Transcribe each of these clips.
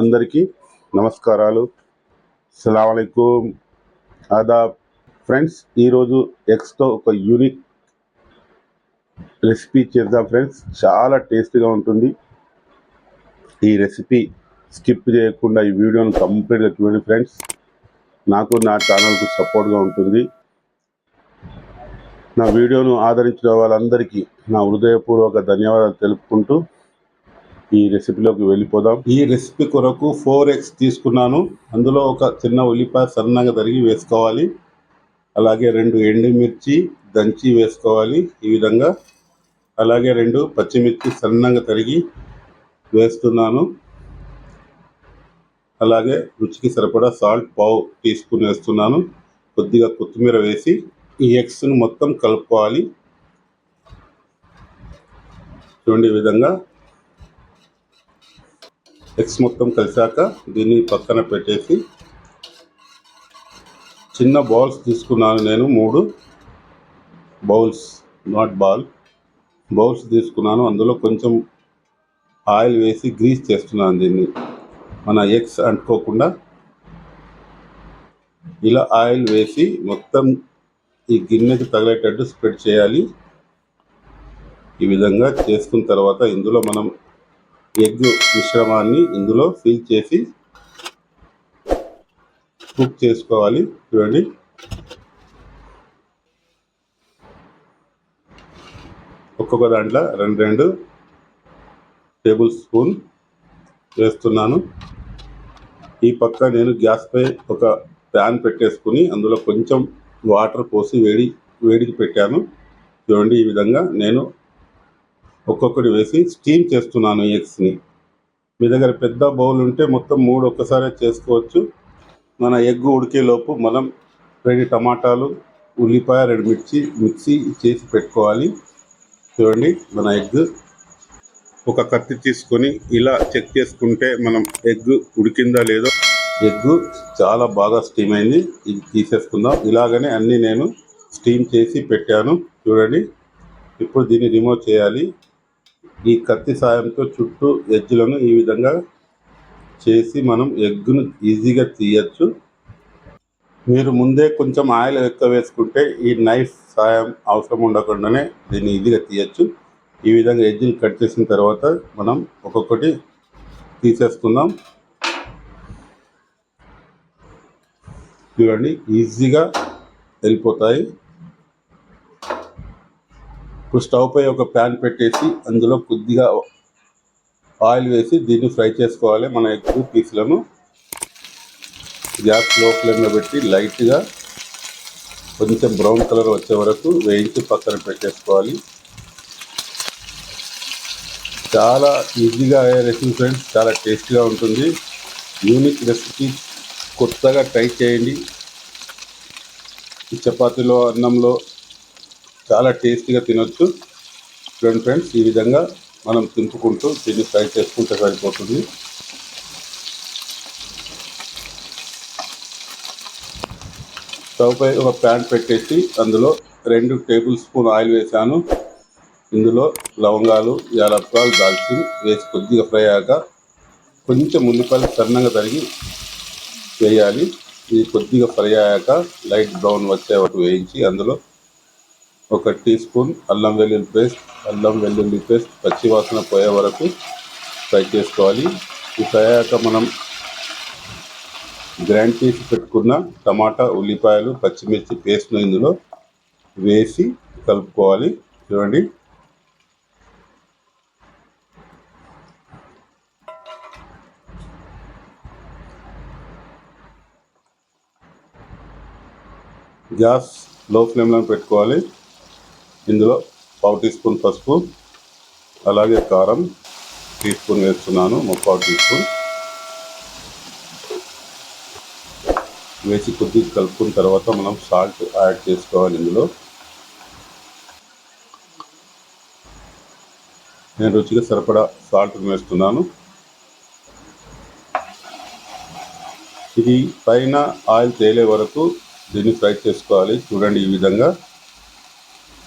అందరికీ నమస్కారాలు. సలాంకూమ్ ఆదాబ్. ఫ్రెండ్స్ ఈరోజు ఎగ్స్తో ఒక యూనిక్ రెసిపీ చేద్దాం ఫ్రెండ్స్. చాలా టేస్టీగా ఉంటుంది. ఈ రెసిపీ స్కిప్ చేయకుండా ఈ వీడియోను కంప్లీట్గా చూడండి ఫ్రెండ్స్. నాకు నా ఛానల్కు సపోర్ట్గా ఉంటుంది. నా వీడియోను ఆదరించిన వాళ్ళందరికీ నా హృదయపూర్వక ధన్యవాదాలు తెలుపుకుంటూ ఈ రెసిపీలోకి వెళ్ళిపోదాం. ఈ రెసిపీ కొరకు ఫోర్ ఎగ్స్ తీసుకున్నాను. అందులో ఒక చిన్న ఉల్లిపాయ సన్నగా తరిగి వేసుకోవాలి. అలాగే రెండు ఎండుమిర్చి దంచి వేసుకోవాలి ఈ విధంగా. అలాగే రెండు పచ్చిమిర్చి సన్నగా తరిగి వేస్తున్నాను. అలాగే రుచికి సరిపడా సాల్ట్ పావు టీ స్పూన్ వేస్తున్నాను. కొద్దిగా కొత్తిమీర వేసి ఈ ఎగ్స్ను మొత్తం కలుపుకోవాలి. చూడండి ఈ విధంగా. ఎగ్స్ మొత్తం కలిసాక దీన్ని పక్కన పెట్టేసి చిన్న బౌల్స్ తీసుకున్నాను నేను మూడు బౌల్స్ నాట్ బాల్ బౌల్స్ తీసుకున్నాను. అందులో కొంచెం ఆయిల్ వేసి గ్రీస్ చేస్తున్నాను దీన్ని. మన ఎగ్స్ అంటుకోకుండా ఇలా ఆయిల్ వేసి మొత్తం ఈ గిన్నెకి తగిలేటట్టు స్ప్రెడ్ చేయాలి. ఈ విధంగా చేసుకున్న తర్వాత ఇందులో మనం ఎగ్ మిశ్రమాన్ని ఇందులో ఫిల్ చేసి కుక్ చేసుకోవాలి. చూడండి. ఒక్కొక్క దాంట్లో రెండు రెండు టేబుల్ స్పూన్ వేస్తున్నాను. ఈ పక్క నేను గ్యాస్పై ఒక ప్యాన్ పెట్టేసుకుని అందులో కొంచెం వాటర్ పోసి వేడి వేడికి పెట్టాను. చూడండి ఈ విధంగా నేను ఒక్కొక్కటి వేసి స్టీమ్ చేస్తున్నాను ఎగ్స్ని. మీ దగ్గర పెద్ద బౌల్ ఉంటే మొత్తం మూడు ఒక్కసారే చేసుకోవచ్చు. మన ఎగ్ ఉడికేలోపు మనం రెండు టమాటాలు ఉల్లిపాయ రెండు మిర్చి మిక్సీ చేసి పెట్టుకోవాలి. చూడండి మన ఎగ్. ఒక కత్తి తీసుకొని ఇలా చెక్ చేసుకుంటే మనం ఎగ్ ఉడికిందా లేదో. ఎగ్ చాలా బాగా స్టీమ్ అయింది. ఇది తీసేసుకుందాం. ఇలాగనే అన్నీ నేను స్టీమ్ చేసి పెట్టాను. చూడండి. ఇప్పుడు దీన్ని రిమూవ్ చేయాలి. ఈ కత్తి సాయంతో చుట్టూ ఎజ్జులను ఈ విధంగా చేసి మనం ఎగ్గును ఈజీగా తీయచ్చు. మీరు ముందే కొంచెం ఆయిల్ ఎక్కువ వేసుకుంటే ఈ నైఫ్ సాయం అవసరం ఉండకుండానే దీన్ని ఈజీగా తీయచ్చు. ఈ విధంగా ఎజ్జులు కట్ చేసిన తర్వాత మనం ఒక్కొక్కటి తీసేసుకుందాం. చూడండి ఈజీగా వెళ్ళిపోతాయి. ఇప్పుడు స్టవ్ పై ఒక ప్యాన్ పెట్టేసి అందులో కొద్దిగా ఆయిల్ వేసి దీన్ని ఫ్రై చేసుకోవాలి మన ఎగ్ పీసులను గ్యాస్లో ఫ్లేమ్లో పెట్టి లైట్గా కొంచెం బ్రౌన్ కలర్ వచ్చే వరకు వేయించి పక్కన పెట్టేసుకోవాలి. చాలా ఈజీగా అయ్యే రెసిపీ ఫ్రెండ్స్ చాలా టేస్టీగా ఉంటుంది. యూనిక్ రెసిపీ కొత్తగా ట్రై చేయండి. చపాతీలో అన్నంలో చాలా టేస్టీగా తినొచ్చు. ఫ్రెండ్ ఫ్రెండ్స్ ఈ విధంగా మనం తింపుకుంటూ దీన్ని ఫ్రై చేసుకుంటే సరిపోతుంది. స్టవ్పై ఒక ప్యాన్ పెట్టేసి అందులో రెండు టేబుల్ స్పూన్ ఆయిల్ వేసాను ఇందులో లవంగాలు యాలప్పాలు దాల్చి వేసి కొద్దిగా ఫ్రై అయ్యాక కొంచెం ఉల్లిపాయలు సన్నంగా తరిగి వేయాలి. ఇది కొద్దిగా ఫ్రై అయ్యాక లైట్ బ్రౌన్ వచ్చే వరకు వేయించి అందులో ఒక టీ స్పూన్ అల్లం వెల్లుల్లి పేస్ట్ అల్లం వెల్లుల్లి పేస్ట్ పచ్చివాసన పోయే వరకు ఫ్రై చేసుకోవాలి. ఈ ఫ్రై అయ్యాక మనం గ్రైండ్ చేసి పెట్టుకున్న టమాటా ఉల్లిపాయలు పచ్చిమిర్చి పేస్ట్ను ఇందులో వేసి కలుపుకోవాలి. చూడండి. గ్యాస్లో ఫ్లేమ్లో పెట్టుకోవాలి. ఇందులో పావు టీ స్పూన్ పసుపు అలాగే కారం టీ స్పూన్ వేస్తున్నాను ముప్పావు టీ స్పూన్. వేసి కొద్దిగా కలుపుకున్న తర్వాత మనం సాల్ట్ యాడ్ చేసుకోవాలి ఇందులో. నేను రుచిగా సరిపడా సాల్ట్ వేస్తున్నాను. ఇది పైన ఆయిల్ తేలే వరకు దీన్ని ఫ్రై చేసుకోవాలి. చూడండి ఈ విధంగా.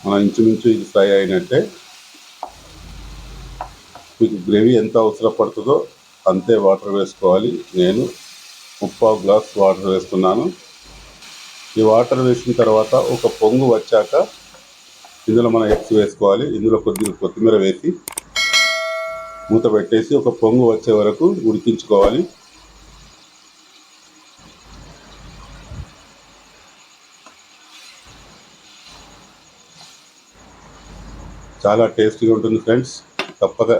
మనం ఇంచుమించు ఇది ఫ్రై అయినట్టే. మీకు గ్రేవీ ఎంత అవసరం పడుతుందో అంతే వాటర్ వేసుకోవాలి. నేను ముప్పావు గ్లాస్ వాటర్ వేస్తున్నాను. ఈ వాటర్ వేసిన తర్వాత ఒక పొంగు వచ్చాక ఇందులో మనం ఎగ్స్ వేసుకోవాలి. ఇందులో కొద్దిగా కొత్తిమీర వేసి మూత పెట్టేసి ఒక పొంగు వచ్చే వరకు ఉడికించుకోవాలి. చాలా టేస్టీగా ఉంటుంది ఫ్రెండ్స్. తప్పక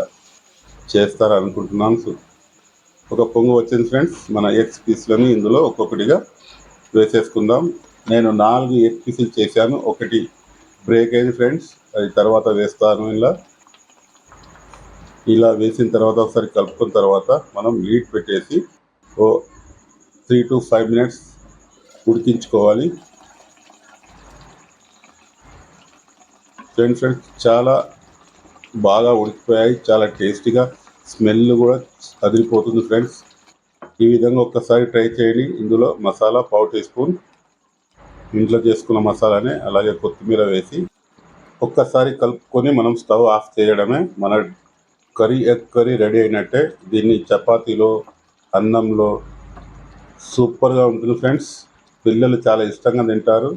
చేస్తారనుకుంటున్నాను సో ఒక పొంగు వచ్చింది ఫ్రెండ్స్. మన ఎగ్స్ పీస్లని ఇందులో ఒక్కొక్కటిగా వేసేసుకుందాం. నేను నాలుగు ఎగ్ పీసులు చేశాను. ఒకటి బ్రేక్ అయింది ఫ్రెండ్స్. అది తర్వాత వేస్తాను ఇలా. ఇలా వేసిన తర్వాత ఒకసారి కలుపుకున్న తర్వాత మనం లీడ్ పెట్టేసి ఓ త్రీ టు ఫైవ్ మినిట్స్ ఉడికించుకోవాలి. ఫ్రెండ్స్ ఫ్రెండ్స్ చాలా బాగా ఉడికిపోయాయి. చాలా టేస్టీగా స్మెల్ కూడా అదిరిపోతుంది ఫ్రెండ్స్ ఈ విధంగా ఒక్కసారి ట్రై చేయండి. ఇందులో మసాలా పావు టీ స్పూన్. ఇంట్లో చేసుకున్న మసాలానే అలాగే కొత్తిమీర వేసి ఒక్కసారి కలుపుకొని మనం స్టవ్ ఆఫ్ చేయడమే. మన కర్రీ ఎగ్ కర్రీ రెడీ అయినట్టే. దీన్ని చపాతీలో అన్నంలో సూపర్గా ఉంటుంది ఫ్రెండ్స్ పిల్లలు చాలా ఇష్టంగా తింటారు.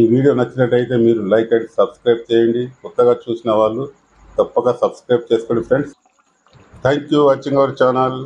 ఈ వీడియో నచ్చినట్టయితే మీరు లైక్ అండ్ సబ్స్క్రైబ్ చేయండి. కొత్తగా చూసిన వాళ్ళు తప్పక సబ్స్క్రైబ్ చేసుకోండి friends. Thank you watching our channel